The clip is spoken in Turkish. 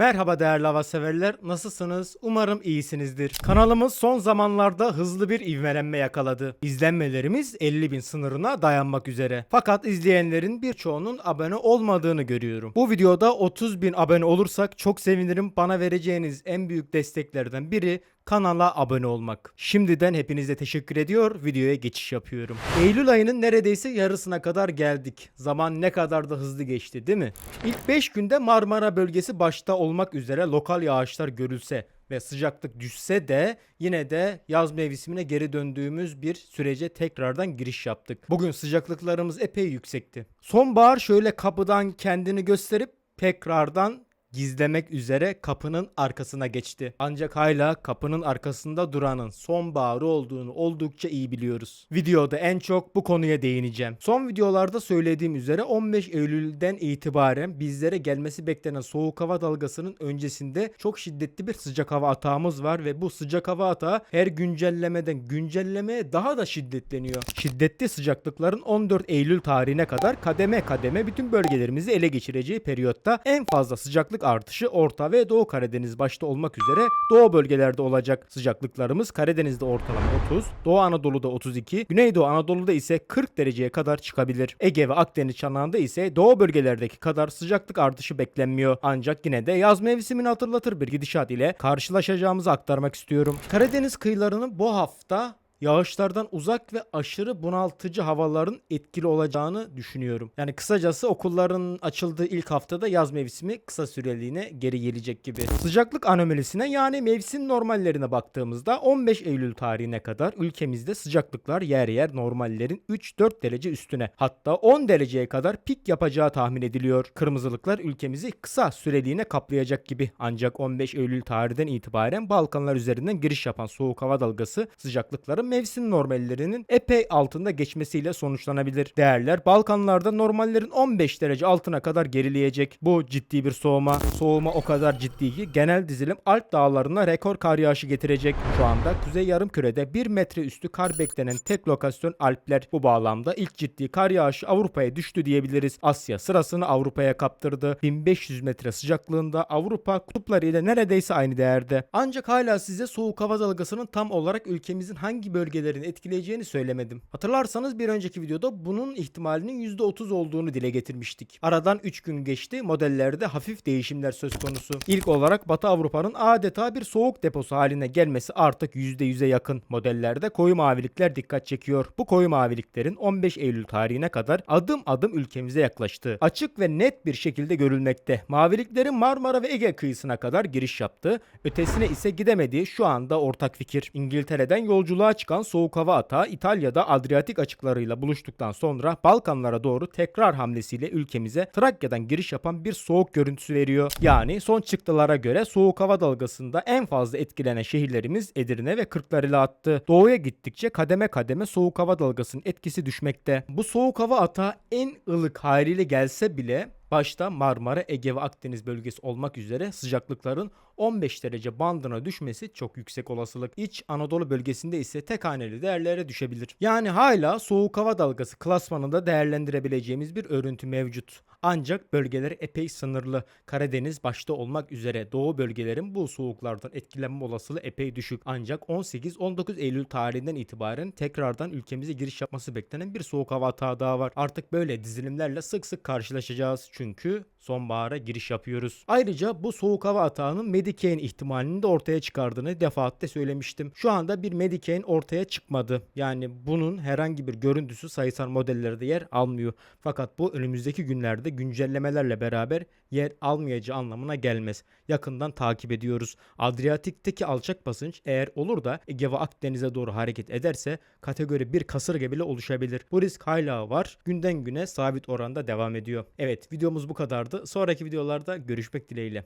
Merhaba değerli hava severler. Nasılsınız? Umarım iyisinizdir. Kanalımız son zamanlarda hızlı bir ivmelenme yakaladı. İzlenmelerimiz 50 bin sınırına dayanmak üzere. Fakat izleyenlerin birçoğunun abone olmadığını görüyorum. Bu videoda 30 bin abone olursak çok sevinirim. Bana vereceğiniz en büyük desteklerden biri kanala abone olmak. Şimdiden hepinize teşekkür ediyor. Videoya geçiş yapıyorum. Eylül ayının neredeyse yarısına kadar geldik. Zaman ne kadar da hızlı geçti değil mi? İlk 5 günde Marmara bölgesi başta olmak üzere lokal yağışlar görülse ve sıcaklık düşse de yine de yaz mevsimine geri döndüğümüz bir sürece tekrardan giriş yaptık. Bugün sıcaklıklarımız epey yüksekti. Sonbahar şöyle kapıdan kendini gösterip tekrardan gizlemek üzere kapının arkasına geçti. Ancak hala kapının arkasında duranın sonbaharı olduğunu oldukça iyi biliyoruz. Videoda en çok bu konuya değineceğim. Son videolarda söylediğim üzere 15 Eylül'den itibaren bizlere gelmesi beklenen soğuk hava dalgasının öncesinde çok şiddetli bir sıcak hava atağımız var ve bu sıcak hava atağı her güncellemeden güncellemeye daha da şiddetleniyor. Şiddetli sıcaklıkların 14 Eylül tarihine kadar kademe kademe bütün bölgelerimizi ele geçireceği periyotta en fazla sıcaklık artışı Orta ve Doğu Karadeniz başta olmak üzere Doğu bölgelerde olacak. Sıcaklıklarımız Karadeniz'de ortalama 30, Doğu Anadolu'da 32, Güneydoğu Anadolu'da ise 40 dereceye kadar çıkabilir. Ege ve Akdeniz çanağında ise Doğu bölgelerdeki kadar sıcaklık artışı beklenmiyor. Ancak yine de yaz mevsimini hatırlatır bir gidişat ile karşılaşacağımızı aktarmak istiyorum. Karadeniz kıyılarını bu hafta yağışlardan uzak ve aşırı bunaltıcı havaların etkili olacağını düşünüyorum. Yani kısacası okulların açıldığı ilk haftada yaz mevsimi kısa süreliğine geri gelecek gibi. Sıcaklık anomalisine yani mevsim normallerine baktığımızda 15 Eylül tarihine kadar ülkemizde sıcaklıklar yer yer normallerin 3-4 derece üstüne hatta 10 dereceye kadar pik yapacağı tahmin ediliyor. Kırmızılıklar ülkemizi kısa süreliğine kaplayacak gibi. Ancak 15 Eylül tarihinden itibaren Balkanlar üzerinden giriş yapan soğuk hava dalgası sıcaklıkların mevsim normallerinin epey altında geçmesiyle sonuçlanabilir. Değerler Balkanlarda normallerin 15 derece altına kadar gerileyecek. Bu ciddi bir soğuma. Soğuma o kadar ciddi ki genel dizilim Alp dağlarına rekor kar yağışı getirecek. Şu anda Kuzey Yarımküre'de 1 metre üstü kar beklenen tek lokasyon Alpler. Bu bağlamda ilk ciddi kar yağışı Avrupa'ya düştü diyebiliriz. Asya sırasını Avrupa'ya kaptırdı. 1500 metre sıcaklığında Avrupa kutupları ile neredeyse aynı değerde. Ancak hala size soğuk hava dalgasının tam olarak ülkemizin hangi bölgelerini etkileyeceğini söylemedim. Hatırlarsanız bir önceki videoda bunun ihtimalinin %30 olduğunu dile getirmiştik. Aradan 3 gün geçti. Modellerde hafif değişimler söz konusu. İlk olarak Batı Avrupa'nın adeta bir soğuk deposu haline gelmesi artık %100'e yakın. Modellerde koyu mavilikler dikkat çekiyor. Bu koyu maviliklerin 15 Eylül tarihine kadar adım adım ülkemize yaklaştığı açık ve net bir şekilde görülmekte. Maviliklerin Marmara ve Ege kıyısına kadar giriş yaptı. Ötesine ise gidemediği şu anda ortak fikir. İngiltere'den yolculuğa çıkan soğuk hava atağı İtalya'da Adriyatik açıklarıyla buluştuktan sonra Balkanlara doğru tekrar hamlesiyle ülkemize Trakya'dan giriş yapan bir soğuk görüntüsü veriyor. Yani son çıktılara göre soğuk hava dalgasında en fazla etkilenen şehirlerimiz Edirne ve Kırklareli attı. Doğuya gittikçe kademe kademe soğuk hava dalgasının etkisi düşmekte. Bu soğuk hava atağı en ılık haliyle gelse bile Başta Marmara, Ege ve Akdeniz bölgesi olmak üzere sıcaklıkların 15 derece bandına düşmesi çok yüksek olasılık. İç Anadolu bölgesinde ise tek haneli değerlere düşebilir. Yani hala soğuk hava dalgası klasmanında değerlendirebileceğimiz bir örüntü mevcut. Ancak bölgeler epey sınırlı. Karadeniz başta olmak üzere doğu bölgelerin bu soğuklardan etkilenme olasılığı epey düşük. Ancak 18-19 Eylül tarihinden itibaren tekrardan ülkemize giriş yapması beklenen bir soğuk hava atağı daha var. Artık böyle dizilimlerle sık sık karşılaşacağız. Çünkü sonbahara giriş yapıyoruz. Ayrıca bu soğuk hava atağının Medicaid ihtimalini de ortaya çıkardığını defaatle söylemiştim. Şu anda bir Medicaid ortaya çıkmadı. Yani bunun herhangi bir görüntüsü sayısal modellerde yer almıyor. Fakat bu önümüzdeki günlerde güncellemelerle beraber yer almayacağı anlamına gelmez. Yakından takip ediyoruz. Adriyatik'teki alçak basınç eğer olur da Ege ve Akdeniz'e doğru hareket ederse kategori 1 kasırga bile oluşabilir. Bu risk hala var. Günden güne sabit oranda devam ediyor. Evet videomuz bu kadardı. Sonraki videolarda görüşmek dileğiyle.